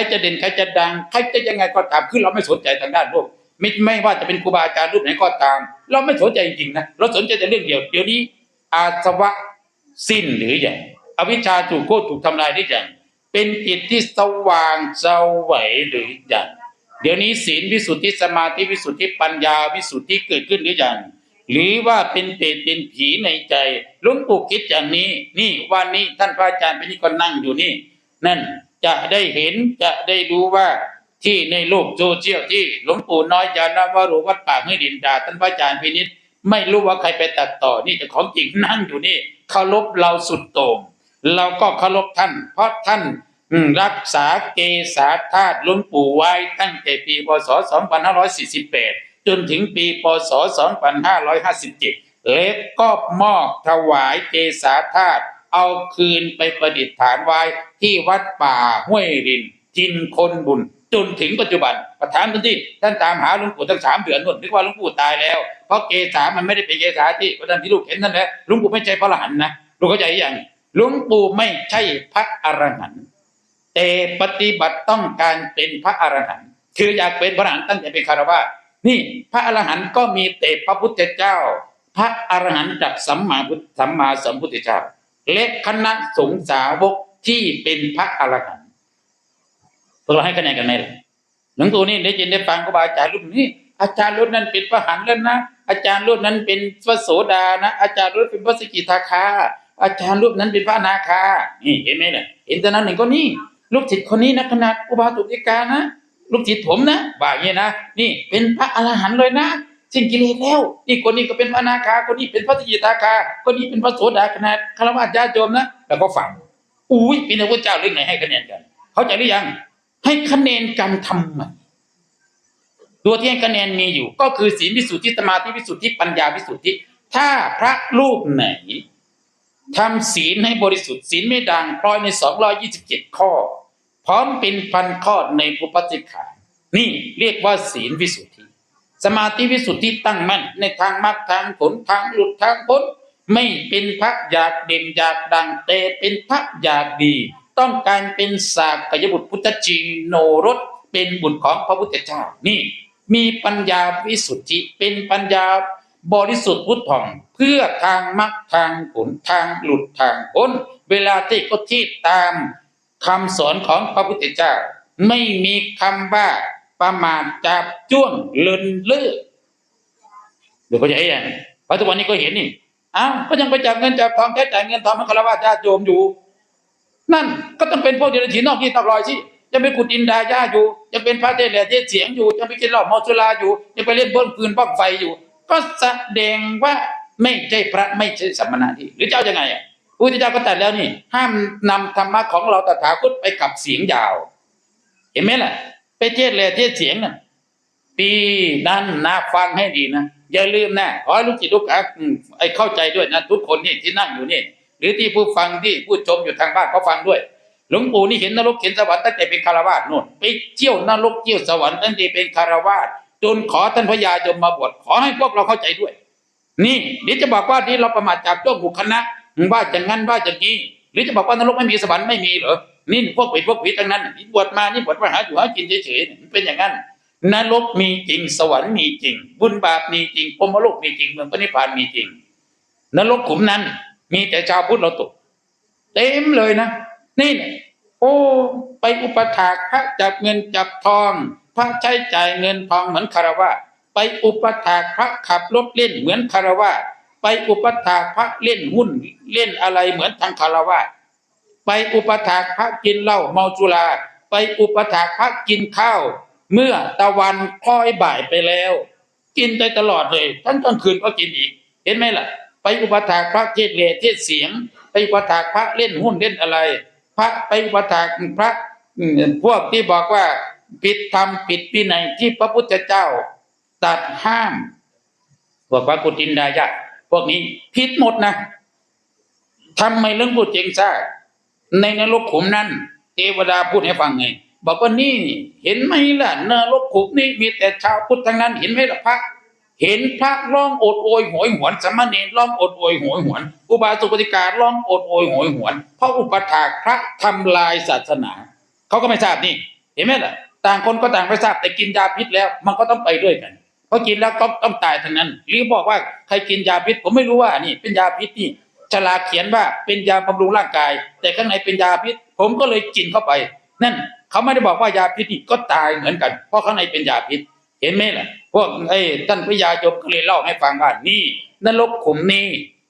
รจะเด่นใครจะดัง ใครจะยังไงก็ตามคือเราไม่สนใจทางด้านโลกไม่ไม่ว่าจะเป็นครูบาอาจารย์รูปไหนก็ตาม เราไม่สนใจจริงๆนะเราสนใจแต่เรื่องเดียวเดี๋ยวนี้ อาสวะสิ้นหรือยังอวิชชาถูกโคตรถูกทำลายหรือยังเป็นจิตที่สว่างสวัยหรือยังเดี๋ยวนี้ศีลวิสุทธิสมาธิวิสุทธิปัญญาวิสุทธิเกิดขึ้นหรือยังหรือว่าเป็นเปรตเป็นผีในใจลวงปู่คิดอย่างนี้ นี่วันนี้ท่านพระอาจารย์เป็นนี่ก็นั่งอยู่นี่ นั่น จะได้เห็นจะได้รู้ว่าที่ในโลกโซเชียลที่หลวงปู่น้อยยานวโรวัดป่าห้วยดินดาท่านพระอาจารย์พินิษไม่รู้ว่าใครไปตัดต่อนี่แต่ของจริงนั่งอยู่นี่เคารพเราสุดโต่งเราก็เคารพท่าน เพราะท่านรักษาเกษาธาตุหลวงปู่ไว้ตั้งแต่ปีพศ 2548 จนถึงปีพศ 2557 เล็กก็มอบถวายเกษาธาตุ เอาคืนไปประดิษฐานไว้ที่วัดป่าห้วยรินจินคนบุญจนถึงปัจจุบันประธานทันที่ท่านตามหาหลวงปู่ตั้งสามเดือนนู่นนึกว่าหลวงปู่ตายแล้ว เพราะเกษามันไม่ได้เป็นเกษาที่ประธานที่ลูกเห็นนั่นแหละหลวงปู่ไม่ใช่พระอรหันต์นะลูกเข้าใจยังหลวงปู่ไม่ใช่พระอรหันต์แต่ปฏิบัติต้องการเป็นพระอรหันต์คืออยากเป็นพระอรหันต์ตั้งแต่เป็นคารวะนี่พระอรหันต์ก็มีแต่พระพุทธเจ้า พระอรหันต์จากสัมมาสัมมาสัมพุทธเจ้า และคณะสงฆ์สาวกที่เป็นพระอรหันต์พวกเราให้คะแนนกันไหมล่ะหลวงปู่นี่ได้ยินได้ฟังก็บาอาจารย์รุ่นนี้ อาจารย์รุ่นนั้นเป็นพระหันแล้วนะอาจารย์รุ่นนั้นเป็นพระโสดานะอาจารย์รุ่นเป็นพระสกิทาคา อาจารย์รุ่นนั้นเป็นพระนาคา นี่เห็นไหมล่ะเห็นแต่นั้นหนึ่งก็นี่ลูกศิษย์คนนี้นะขนาดอุบาตุติกานะลูกศิษย์ผมนะว่าอย่างนี้นะนี่เป็นพระอรหันต์เลยนะ สิ้นกิเลสแล้วนี่คนนี้ก็เป็นพระนาคาคนนี้เป็นพระสกิทาคาคนนี้เป็นพระโสดาขนาดคารวะญาติโยมนะแล้วก็ฟังอุ้ยเป็นพระพุทธเจ้าเรื่องไหนให้คะแนนกันเข้าใจหรือยัง ให้คะแนนกันทำไมตัวที่ให้คะแนนมีอยู่ ก็คือศีลวิสุทธิสมาธิวิสุทธิปัญญาวิสุทธิ ถ้าพระรูปไหนทำศีลให้บริสุทธิ์ศีลไม่ดังพลอยในสองร้อยี่สิบเจ็ดข้อ พร้อมเป็นพันข้อในปุปติขานี่เรียกว่าศีลวิสุทธิ สมาธิวิสุทธิตั้งมั่นในทางมรรคทางผลทางหลุดทางพ้นไม่เป็นพระอยากเด่นอยากดังแต่เป็นพระอยากดี ต้องการเป็นสากยบุตรพุทธจีโนรสเป็นบุตรของพระพุทธเจ้านี่ มีปัญญาวิสุทธิเป็นปัญญาบริสุทธิ์พุทธองเพื่อทางมรรคทางผลทางหลุดทางพ้นเวลาที่ก็ที่ตามคำสอนของพระพุทธเจ้า ไม่มีคำว่า ประมาทจับจ้วงเลินเล่อเดี๋ยวเขาจะให้ยังเพราะทุกวันนี้ก็เห็นนี่อ้าวก็ยังไปจับเงินจับทองแค่จ่ายเงินทองมันคารวะญาติโยมอยู่ นั่นก็ต้องเป็นพวกเดรัจฉีนอกที่ตอกลอยสิยังไปขุดดินดาหญ้าอยู่ยังเป็นพระเทศแหล่เทศเสียงอยู่ยังไปกินเหล้าเมาสุราอยู่ยังไปเล่นเบิ้ลปืนป้องไฟอยู่ ก็แสดงว่าไม่ใช่พระไม่ใช่สัมมนาที่หรือเจ้ายังไงอะพุทธเจ้าก็ตัดแล้วนี่ ห้ามนำธรรมะของเราตถาคตไปกับเสียงยาว เห็นไหมล่ะ ไปเทศแหล่เทศเสียงน่ะปีนั้นนะฟังให้ดีนะอย่าลืมนะขอให้ลูกจิตลูกอืมไอ้เข้าใจด้วยนะทุกคนนี่ที่นั่งอยู่นี่ หรือที่ผู้ฟังที่ผู้ชมอยู่ทางบ้านเขาฟังด้วย หลวงปู่นี่เห็นนรกเห็นสวรรค์ตั้งแต่เป็นคารวาสนู่นไปเที่ยวนรกเที่ยวสวรรค์ตั้งแต่เป็นคารวาสจนขอท่านพญายมมาบวชขอให้พวกเราเข้าใจด้วย นี่เดี๋ยวจะบอกว่าที่เราประมาทจากจ้วบุคคณะว่าอย่างนั้นว่าอย่างนี้หรือจะบอกว่านรกไม่มีสวรรค์ไม่มีเหรอ นี่พวกผิดพวกผิดทั้งนั้นนี่บวชมานี่บวชมาหาอยู่หากินเฉยๆมันเป็นอย่างนั้นนรกมีจริงสวรรค์มีจริง บุญบาปมีจริงพรหมโลกมีจริงเมืองพระนิพพานมีจริงนรกขุมนั้น มีแต่ชาวพุทธเราตกเต็มเลยนะนี่เนี่ยโอ้ไปอุปถากพระจับเงินจับทอง พระใช้จ่ายเงินทองเหมือนคารวะไปอุปถากพระขับรถเล่นเหมือนคารวะไปอุปถากพระเล่นหุ้นเล่นอะไรเหมือนทางคารวะ ไปอุปถากพระกินเหล้าเมาจุราไปอุปถากพระกินข้าว เมื่อตะวันคล้อยบ่ายไปแล้ว กินได้ตลอดเลยทั้งกลางคืนก็กินอีก เห็นไหมล่ะ ไปอุปถากพระเทศเลเทศเสียง ไปอุปถากพระเล่นหุ้นเล่นอะไร พระไปอุปถากพระพวกที่บอกว่าผิดธรรมผิดวินัยที่พระพุทธเจ้าตัดห้ามพวกพระกุตินดายะพวกนี้ผิดหมดนะทำไมเรื่องพูดเจงซ่า ในนรกขุมนั้น เทวดาพูดให้ฟังไง บอกว่านี่เห็นไหมล่ะนรกขุมนี้มีแต่ชาวพุทธทั้งนั้นเห็นไหมล่ะพระเห็นพระร้องโอดโอยโหยหวนสมเณรร้องโอดโอยโหยหวน อุบาสกปฏิการร้องโอดโอยโหยหวน เพราะอุปถากพระทำลายศาสนา เขาก็ไม่ทราบนี่ เห็นไหมล่ะ ต่างคนก็ต่างไปทราบแต่กินยาพิษแล้ว มันก็ต้องไปด้วยกันเพราะกินแล้วก็ต้องตายทั้งนั้นหรือบอกว่าใครกินยาพิษผมไม่รู้ว่านี่เป็นยาพิษนี่ ฉลากเขียนว่าเป็นยาบำรุงร่างกาย แต่ข้างในเป็นยาพิษ ผมก็เลยกินเข้าไป นั่นเขาไม่ได้บอกว่ายาพิษนี่ก็ตายเหมือนกัน เพราะข้างในเป็นยาพิษ เห็นไหมล่ะ พวกไอ้ท่านพระยาจบก็เลยเล่าให้ฟังว่านี่นรกขุมนี้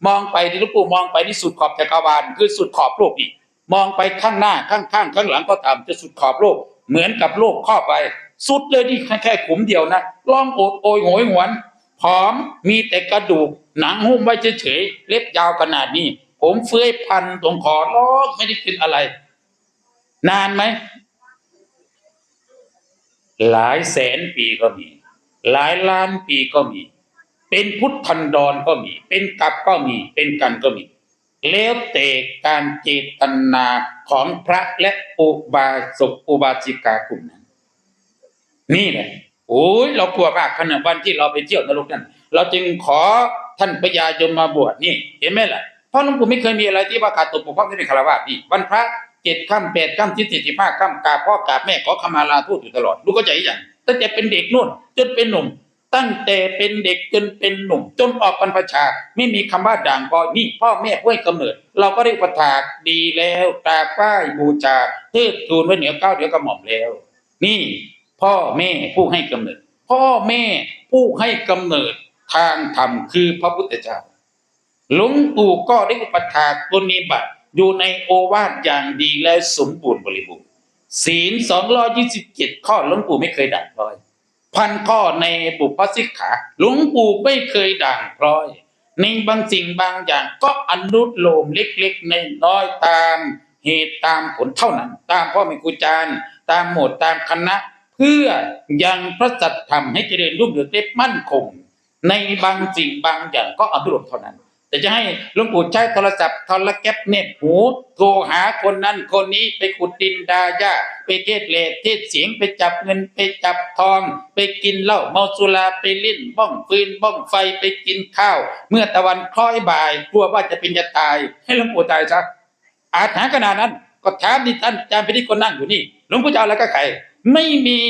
มองไปที่ลูกปู่มองไปที่สุดขอบจักรวาลคือสุดขอบโลกอีกมองไปข้างหน้าข้างๆข้างหลังก็ทำจะสุดขอบโลก เหมือนกับโลกครอบไป สุดเลยที่แค่แค่ขุมเดียวนะร้องโอดโอยโหยหวน ผอมมีแต่กระดูก หนังหุ้มไว้เฉยๆเล็บยาวขนาดนี้ ผมเฟื้อยพันตรงคอร้องไม่ได้กินอะไร นานไหม หลายแสนปีก็มี หลายล้านปีก็มี เป็นพุทธันดรก็มี เป็นกับก็มี เป็นกันก็มีแล้วแต่การเจตนาของพระและอุบาสกอุบาสิกากลุ่มนั้น นี่แหละ โอ้ยเรากลัวมากขณะวันที่เราไปเที่ยวนรกนั้นเราจึงขอท่านพญายมมาบวชนี่ เห็นไหมล่ะเพราะหลวงปู่ไม่เคยมีอะไรที่ว่าขาดตกปกพร่องที่เป็นคารวะนี่วันพระเจ็ดค่ำแปดค่ำที่สี่สิบห้าค่ำกาพ่อกาแม่ขอขมาลาทูตอยู่ตลอดลูกก็ใจอย่างตั้งแต่เป็นเด็กนู่นจนเป็นหนุ่ม ตั้งแต่เป็นเด็กจนเป็นหนุ่ม จนออกบรรพชา ไม่มีคำว่าด่างพอนี่พ่อแม่ผู้ให้กำเนิด เราก็ได้ประทากดีแล้วกราบไหวบูชาเทิดทูนไว้เหนือเก้าเหนือกระหม่อมแล้ว นี่ พ่อแม่ผู้ให้กำเนิด พ่อแม่ผู้ให้กำเนิดทางธรรมคือพระพุทธเจ้า หลวงปู่ก็ได้อุปถากปฏิบัติอยู่ในโอวาทอย่างดีและสมบูรณ์บริบูรณ์ศีลสองร้อยี่สิบเจ็ดข้อหลวงปู่ไม่เคยด่างพร้อย พันข้อในบุพสิกขาหลวงปู่ไม่เคยด่างพร้อยในบางสิ่งบางอย่างก็อนุโลมเล็กๆในน้อยตามเหตุตามผลเท่านั้น ตามพ่อแม่ครูอาจารย์ ตามหมวดตามคณะ พื่อยังพระสัตธรรมให้เจริญรุ่งเรืองได้มั่นคง ในบางสิ่งบางอย่างก็อนุโลมเท่านั้น แต่จะให้หลวงปู่ใช้โทรศัพท์โทรแก๊ปเน็ตหูโทรหาคนนั้นคนนี้ไปขุดดินดาญาไปเทศเลทเทศเสียงไปจับเงินไปจับทอง ไปกินเหล้าเมาสุราไปเล่นบ้องฟืนบ้องไฟไปกินข้าว เมื่อตะวันคล้อยบ่ายกลัวว่าจะเป็นจะตาย ให้หลวงปู่ตายซะอาถรรพ์ขนาดนั้น ก็ถามดิท่านอาจารย์พิธีคนนั่งอยู่นี่หลวงปู่จะเอาอะไรก็ใคร ไม่มี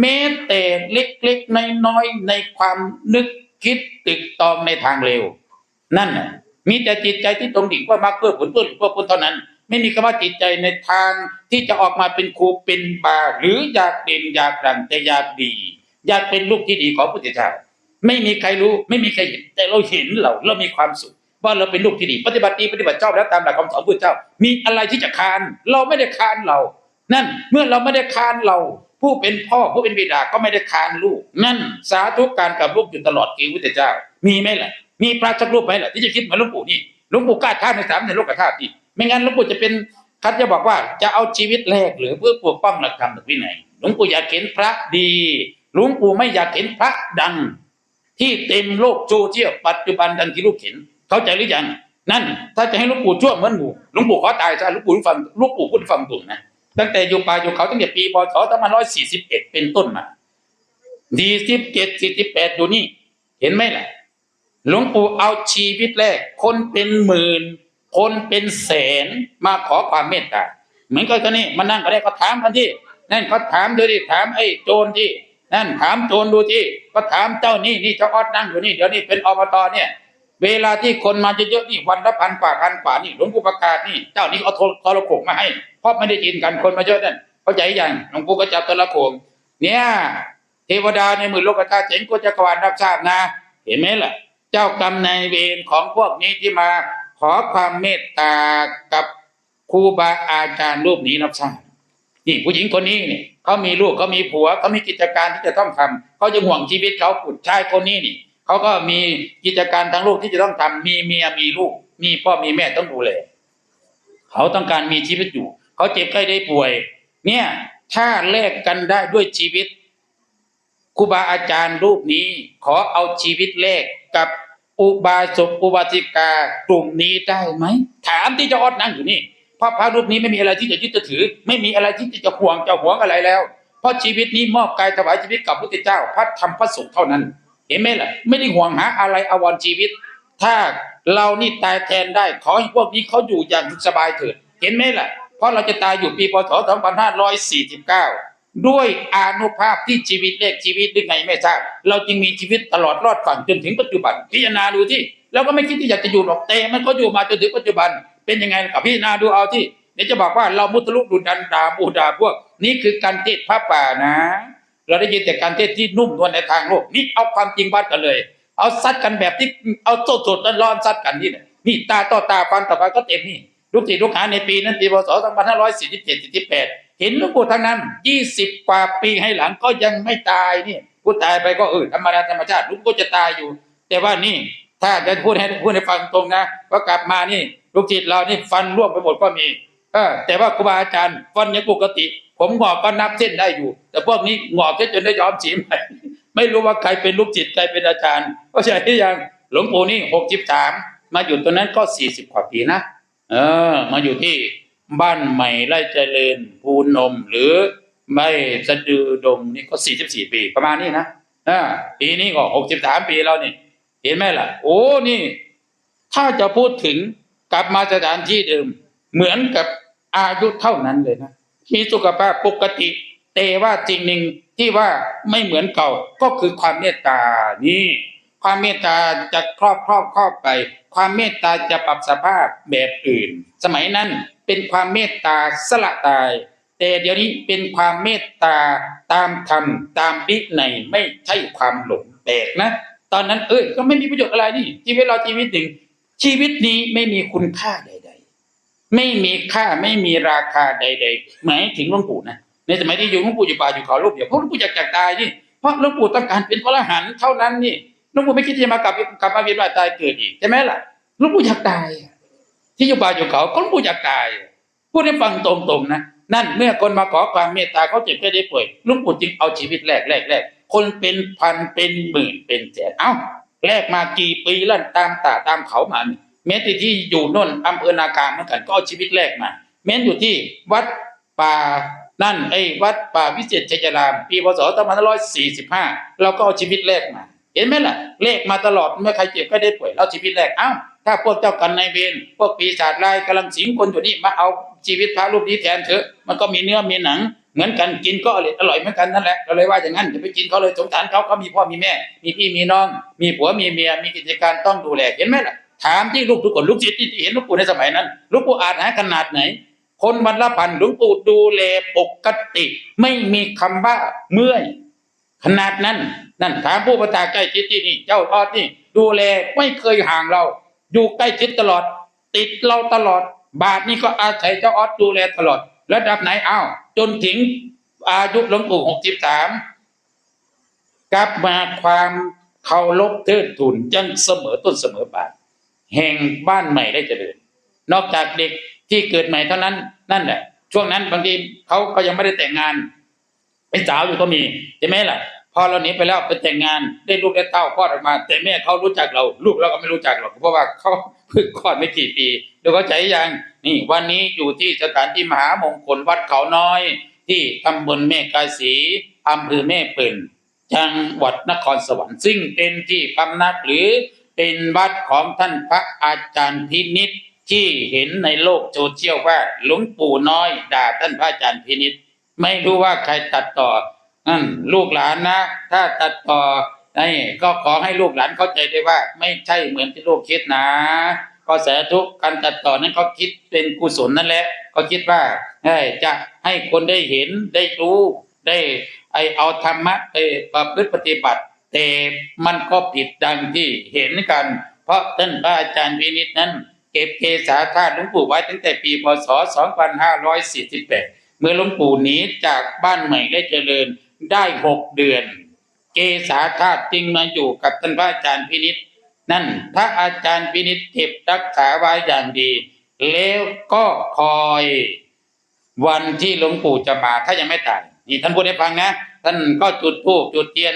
แม้แต่เล็กๆน้อยๆในความนึกคิดตึกตองในทางเร็ว นั่นน่ะมีแต่จิตใจที่ตรงดิ่งว่ามักเพื่อผลเพื่อหรือเพื่อผลเท่านั้น ไม่มีคำว่าจิตใจในทางที่จะออกมาเป็นครูเป็นบาหรืออยากเด่นอยากดังแต่อยากดี อยากเป็นลูกที่ดีของพุทธเจ้าไม่มีใครรู้ไม่มีใครเห็นแต่เราเห็นเราเรามีความสุขว่าเราเป็นลูกที่ดี ปฏิบัติดีปฏิบัติชอบแล้วตามหลักคำสอนพุทธเจ้า มีอะไรที่จะคาน เราไม่ได้คานเรา นั่นเมื่อเราไม่ได้คานเรา ผู้เป็นพ่อผู้เป็นบิดาก็ไม่ได้คานลูก นั่นสาธุการกับลูกอยู่ตลอดกีวิทยเจ้า มีไหมล่ะ มีพระสักรูปไหมล่ะที่จะคิดเหมือนหลวงปู่นี่หลวงปู่กล้าท้าในสามในโลกธาตุนี่ไม่งั้นหลวงปู่จะเป็นคัดจะบอกว่าจะเอาชีวิตแรกหรือเพื่อปกป้องหลักธรรมหลักวินัยหลวงปู่อยากเห็นพระดีหลวงปู่ไม่อยากเห็นพระดัง ที่เต็มโลกโซเชียลปัจจุบันดังที่ลูกเห็น เข้าใจหรือยังนั่น ถ้าจะให้หลวงปู่ชั่วเหมือนหมูหลวงปู่ขอตายซะหลวงปู่ฟังหลวงปู่พูดฟังตรงนะ ตั้งแต่อยู่ป่าอยู่เขาตั้งแต่ปีพศ2541เอ็ดเป็นต้นมาดีสิบเจ็ดสี่สิบแปดอยู่นี่ เห็นไหมล่ะ หลวงปู่เอาชีวิตแรก คนเป็นหมื่น คนเป็นแสนมาขอความเมตตา เหมือนกันก็นี่มานั่งก็ได้ก็ถามกันที่ นั่นเขาถามดูดิถามไอ้โจรที่ นั่นถามโจรดูที่ ก็ถามเจ้านี่นี่เจ้าออดนั่งอยู่นี่เดี๋ยวนี้เป็นอบตเนี่ย เวลาที่คนมาเยอะๆนี่วันละพันกว่าพันกว่านี่หลวงปู่ประกาศนี่เจ้านี่เอาโทรโขงมาให้เพราะไม่ได้ยินกันคนมาเยอะนั่นเข้าใจยังหลวงปู่ก็จับโทรโขงเนี่ยเทวดาในหมือโลกธาตุเจ๋งกุจักรวาลรับทราบนะ เห็นไหมล่ะ เจ้ากรรมนายเวรของพวกนี้ที่มาขอความเมตตากับครูบาอาจารย์รูปนี้รับทราบนี่ผู้หญิงคนนี้นี่เขามีลูกเขามีผัวเขามีกิจการที่จะต้องทำเขาจะห่วงชีวิตเขาปุดชายคนนี้นี่ เขาก็มีกิจการทางโลกที่จะต้องทำมีเมียมีลูก มีพ่อมีแม่ต้องดูแลเขาต้องการมีชีวิตอยู่ เขาเจ็บไข้ได้ป่วย เนี่ยถ้าแลกกันได้ด้วยชีวิตครูบาอาจารย์รูปนี้ขอเอาชีวิตแลกกับอุบาสกอุบาสิกากลุ่มนี้ได้ไหมถามที่เจะอดนั่งอยู่นี่พราะพระรูปนี้ไม่มีอะไรที่จะยึดจะถือ ไม่มีอะไรที่จะห่วงจะหวงอะไรแล้ว เพราะชีวิตนี้มอบกายถวายชีวิตกับพระพุทธเจ้าพระธรรมพระสงฆ์เท่านั้น เห็นไหมล่ะ ไม่ได้ห่วงหาอะไรอวรชีวิต ถ้าเรานี่ตายแทนได้ ขอให้พวกนี้เขาอยู่อย่างสบายเถิด เห็นไหมล่ะ เพราะเราจะตายอยู่ปีพศ 2549 ด้วยอานุภาพที่ชีวิตเลขชีวิตหรือไงไม่ทราบ เราจึงมีชีวิตตลอดรอดฝั่งจนถึงปัจจุบัน พิจารณาดูที่เราก็ไม่คิดที่อยากจะอยู่หรอกแต่มันก็อยู่มาจนถึงปัจจุบัน เป็นยังไงกับพิจารณาดูเอาที่เดี๋ยวจะบอกว่าเรามุตลุกดุดันดาบูดาพวก นี่คือการเทศพระป่านะ เราได้ยินแต่การเทศที่นุ่มนวลในทางโลกนี่เอาความจริงวัดกันเลย เอาซัดกันแบบที่เอาโสดๆร้อนๆซัดกันนี่นี่ตาต่อตาฟันต่อฟันก็เต็มนี่ลูกศิษย์ลูกหาในปีนั้นปีพศ2547 48 เห็นหลวงปู่ทั้งนั้น 20 กว่าปีให้หลังก็ยังไม่ตายนี่ผู้ตายไปก็เออธรรมดาธรรมชาติลุงก็จะตายอยู่ แต่ว่านี่ถ้าจะพูดให้พูดให้ฟังตรงนะว่ากลับมานี่ลูกศิษย์เรานี่ฟันร่วงไปหมดก็มีเออแต่ว่าครูบาอาจารย์ฟันยังปกติ ผมงอกก็นับเส้นได้อยู่ แต่พวกนี้งอกแค่จนได้ยอมสีใหม่ไม่รู้ว่าใครเป็นลูกศิษย์ใครเป็นอาจารย์ก็ใช่ที่ยังหลวงปู่นี่หกสิบสามมาอยู่ตรงนั้นก็สี่สิบกว่าปีนะเออ มาอยู่ที่บ้านใหม่ไร่เจริญภูนม หรือไม่สะดือดงนี่ก็สี่สิบสี่ปีประมาณนี้นะอ่าปีนี้ก็หกสิบสามปีแล้วนี่ เห็นไหมล่ะ โอ้นี่ ถ้าจะพูดถึงกลับมาสถานที่เดิม เหมือนกับอายุเท่านั้นเลยนะ มีสุขภาพปกติ แต่ว่าจริงหนึ่งที่ว่าไม่เหมือนเก่าก็คือความเมตตานี่ ความเมตตาจะครอบครอบครอบไป ความเมตตาจะปรับสภาพแบบอื่น สมัยนั้นเป็นความเมตตาสละตาย แต่เดี๋ยวนี้เป็นความเมตตาตามธรรมตามวินัยไม่ใช่ความหลงแปลกนะ ตอนนั้นเอ้ยก็ไม่มีประโยชน์อะไรนี่ชีวิตเราชีวิตหนึ่งชีวิตนี้ไม่มีคุณค่าใดๆ ไม่มีค่าไม่มีราคาใดๆหมายถึงหลวงปู่นะในสมัยที่อยู่หลวงปู่อยู่ป่าอยู่เขาลูกเดียวเพราะหลวงปู่อยากจากตายนี่เพราะหลวงปู่ต้องการเป็นพระอรหันต์เท่านั้นนี่หลวงปู่ไม่คิดที่จะมากลับกลับมาเวียนว่ายตายเกิดอีกใช่ไหมล่ะหลวงปู่อยากตาย ที่อยู่ป่าอยู่เขาก็หลวงปู่อยากตายพูดให้ฟังตรงๆนะนั่นเมื่อคนมาขอความเมตตาเขาเจ็บแค่ได้ป่วยหลวงปู่จึงเอาชีวิตแรกแรกแรกคนเป็นพันเป็นหมื่นเป็นแสนเอ้าแลกมากี่ปีแล้วตามตาตามเขามานี่ แม้แต่ที่อยู่น่นอำเภอนาการเหมือนกันก็เอาชีวิตแลกมาแม้นอยู่ที่วัดป่านั่นไอ้วัดป่าวิเศษชัยราม ปีพศ2545เราก็เอาชีวิตแลกมา เห็นไหมล่ะ เลขมาตลอดเมื่อใครเจ็บก็ได้ป่วยเราชีวิตแรกเอ้าถ้าพวกเจ้ากันนายเวรพวกปีศาจร้ายกำลังสิงคนอยู่นี่มาเอาชีวิตพระรูปนี้แทนเถอะมันก็มีเนื้อมีหนัง เหมือนกันกินก็อร่อยอร่อยเหมือนกันนั่นแหละเราเลยว่าอย่างนั้นอย่าไปกินเขาเลยสงสารเขาเขามีพ่อมีแม่ มีพี่มีน้อง มีผัวมีเมียมีกิจการต้องดูแลเห็นไหมล่ะ ถามที่ลูกทุกคนลูกศิษย์ที่เห็นลูกปู่ในสมัยนั้นลูกปู่อาจหาขนาดไหน คนวันละพันหลวงปู่ดูแลปกติ ไม่มีคำว่าเมื่อยขนาดนั้น นั่นถามผู้ประทาใกล้ชิดที่นี่ เจ้าออดนี่ ดูแลไม่เคยห่างเรา อยู่ใกล้ชิดตลอด ติดเราตลอด บาทนี่ก็อาศัยเจ้าออดดูแลตลอด ระดับไหนอ้าวจนถึงอายุหลวงปู่หกสิบสามกลับมาความเคารพเทิดทูนยังเสมอต้นเสมอปลาย แห่งบ้านใหม่ได้เจริญ นอกจากเด็กที่เกิดใหม่เท่านั้น นั่นแหละ ช่วงนั้นบางทีเขาก็ยังไม่ได้แต่งงานเป็นสาวอยู่ก็มีใช่ไหมล่ะพอเราหนีไปแล้วไปแต่งงานได้ลูกได้เต้าคลอดออกมา แต่แม่เขารู้จักเรา ลูกเราก็ไม่รู้จักหรอกเพราะว่าเขาเพิ่งคลอดไม่กี่ปีเดียวเขาใจยังนี่ วันนี้อยู่ที่สถานที่มหามงคลวัดเขาน้อย ที่ตำบลแม่กาสีอำเภอแม่ปืนจังหวัดนครสวรรค์ซึ่งเป็นที่พำนักหรือ เป็นวัดของท่านพระอาจารย์พินิษที่เห็นในโลกโซเชียลว่าหลวงปู่น้อยด่าท่านพระอาจารย์พินิษไม่รู้ว่าใครตัดต่อนั่นลูกหลานนะ ถ้าตัดต่อนี่ก็ขอให้ลูกหลานเข้าใจด้วยว่า ไม่ใช่เหมือนที่ลูกคิดนะก็สาธุการตัดต่อนั้นเขาคิดเป็นกุศลนั่นแหละเขาคิดว่าเอ้จะให้คนได้เห็นได้รู้ได้ไอเอาธรรมะไปประพฤติปฏิบัติ แต่มันก็ผิดดังที่เห็นกัน เพราะท่านพระอาจารย์วินิจนั้น เก็บเกษาธาตุหลวงปู่ไว้ตั้งแต่ปีพศ 2548 เมื่อหลวงปู่หนีจากบ้านใหม่ได้เจริญได้หกเดือน เกษาธาตุจึงมาอยู่กับท่านพระอาจารย์พินิษนั่นพระอาจารย์พินิษเก็บรักษาไว้อย่างดี แล้วก็คอยวันที่หลวงปู่จะมาถ้ายังไม่ตายนี่ท่านพูดให้ฟังนะ ท่านก็จุดธูปจุดเทียน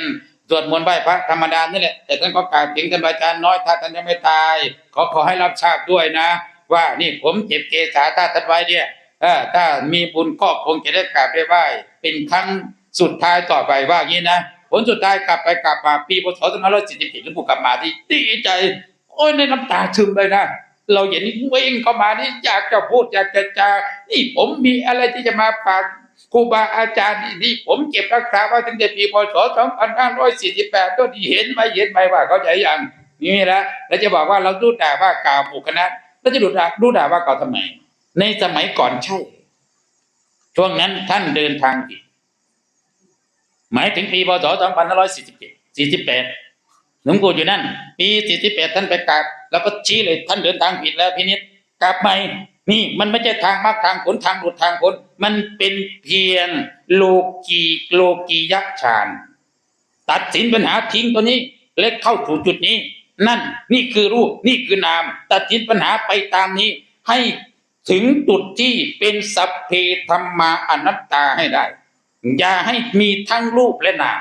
สวดมนต์ไหว้พระธรรมดานี่แหละแต่ท่านก็กล่าวถึงท่านอาจารย์น้อยถ้าท่านยังไม่ตายขอขอให้รับทราบด้วยนะ ว่านี่ผมเจ็บเกษาธาท่านไว้เนี่ยถ้ามีบุญก็คงจะได้กราบได้ไหว้เป็นครั้งสุดท้ายต่อไปว่างี้นะผลสุดท้ายกลับไปกลับมาปีพศ2547หลวงปู่กลับมาที่ดีใจ โอ้ยในน้ำตาซึมเลยนะเราเห็นวิ่งเข้ามานี่อยากจะพูดอยากจะจานี่ผมมีอะไรที่จะมาฝาก ครูบาอาจารย์ที่ผมเก็บรักษาไว้ตั้งแต่ปีพศ 2548 ก็ที่เห็นไหมเห็นไหมว่าเขาใจยังนี่แหละแล้วจะบอกว่าเราดูด่าว่ากล่าวหมู่คณะแล้วจะดูด่าดูด่าว่ากล่าวทำไม ในสมัยก่อนใช่ ช่วงนั้นท่านเดินทางผิดหมายถึงปีพศ 2547 48 หลวงปู่อยู่นั่น ปี 48 ท่านไปกราบแล้วก็ชี้เลยท่านเดินทางผิดแล้วพินิจกราบใหม่ นี่มันไม่ใช่ทางมรรคทางผลทางหลุดทางผลมันเป็นเพียงโลกีโลกียักษ์ฌานตัดสินปัญหาทิ้งตัวนี้ เล็กเข้าสู่จุดนี้ นั่นนี่คือรูปนี่คือนาม ตัดสินปัญหาไปตามนี้ ให้ถึงจุดที่เป็นสัพเพธรรมาอนัตตาให้ได้ อย่าให้มีทั้งรูปและนาม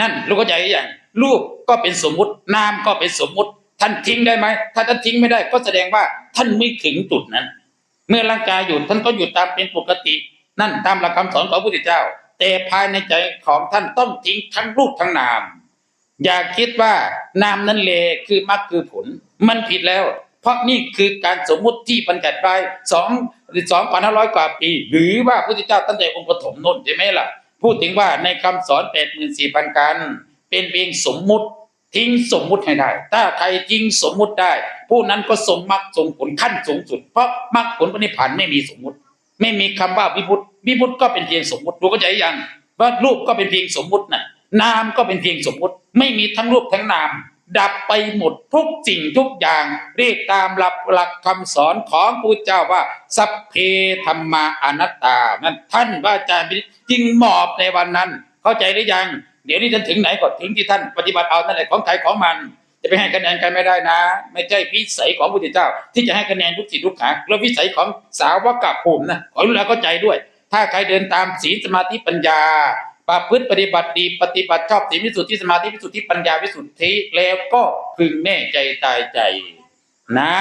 นั่นรู้เข้าใจอยังรูปก็เป็นสมมุตินามก็เป็นสมมุติ ท่านทิ้งได้ไหมถ้าท่านทิ้งไม่ได้ ก็แสดงว่าท่านไม่ถึงจุดนั้น เมื่อร่างกายอยู่ท่านก็อยู่ตามเป็นปกติ นั่นตามหลักคำสอนของพระพุทธเจ้า แต่ภายในใจของท่านต้องทิ้งทั้งรูปทั้งนาม อย่าคิดว่านามนั้นเลคือมรรคคือผล มันผิดแล้ว เพราะนี่คือการสมมุติที่บัญญัติไว้สองสองพันห้าร้อยกว่าปีหรือว่าพระพุทธเจ้าตั้งแต่องค์ปฐมนนใช่ไหมล่ะพูดถึงว่าในคำสอนแปดหมื่นสี่พันการเป็นเพียงสมมุติ ทิ้งสมมุติให้ได้ ถ้าใครทิ้งสมมุติได้ ผู้นั้นก็สมมรรคสมผลขั้นสูงสุด เพราะมรรคผลปณิพันธ์ไม่มีสมมุติ ไม่มีคำว่าวิบุตวิบุตก็เป็นเพียงสมมุติรู้เข้าใจยังว่ารูปก็เป็นเพียงสมมุตินะนามก็เป็นเพียงสมมุติ ไม่มีทั้งรูปทั้งนาม ดับไปหมดทุกสิ่งทุกอย่าง เรียกตามหลักหลักคำสอนของพระเจ้าว่า สัพเพธรรมาอนัตตา นั่นท่านว่าอาจารย์จึงหมอบในวันนั้น เข้าใจหรือยัง เดี๋ยวนี้ท่านถึงไหนก็ถึงที่ท่านปฏิบัติเอานั่นแหละของใครของมัน จะไปให้คะแนนกันไม่ได้นะ ไม่ใช่วิสัยของพระพุทธเจ้า ที่จะให้คะแนนทุกสิทุกขาแล้ววิสัยของสาวกภูมินะขอรู้แล้วเข้าใจด้วย ถ้าใครเดินตามศีลสมาธิปัญญาประพฤติปฏิบัติดีปฏิบัติชอบศีลวิสุทธิสมาธิวิสุทธิปัญญาวิสุทธิแล้วก็พึงแน่ใจตายใจ นะ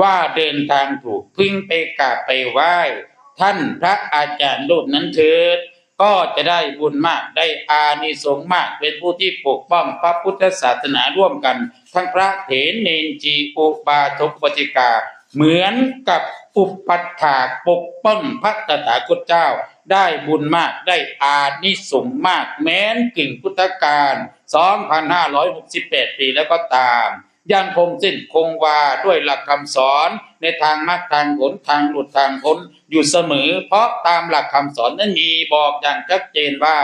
ว่าเดินทางถูกพึงไปกราบไปไหว้ท่านพระอาจารย์รูปนั้นเถิด ก็จะได้บุญมากได้อานิสงส์มาก เป็นผู้ที่ปกป้องพระพุทธศาสนาร่วมกัน ทั้งพระเถรเนนจีอุบาทกปฏิกา เหมือนกับอุปัฏฐากปกป้องพระตถาคตเจ้า ได้บุญมากได้อานิสงส์มาก แม้นกึ่งพุทธกาล 2568 ปีแล้วก็ตาม ยังคงสิ้นคงวาด้วยหลักคำสอนในทางมรรคทางผลทางหลุดทางพ้นอยู่เสมอ เพราะตามหลักคำสอนนั้นมีบอกอย่างชัดเจนว่า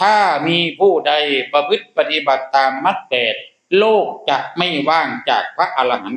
ถ้ามีผู้ใดประพฤติปฏิบัติตามมรรคแปดโลกจะไม่ว่างจากพระอรหันต์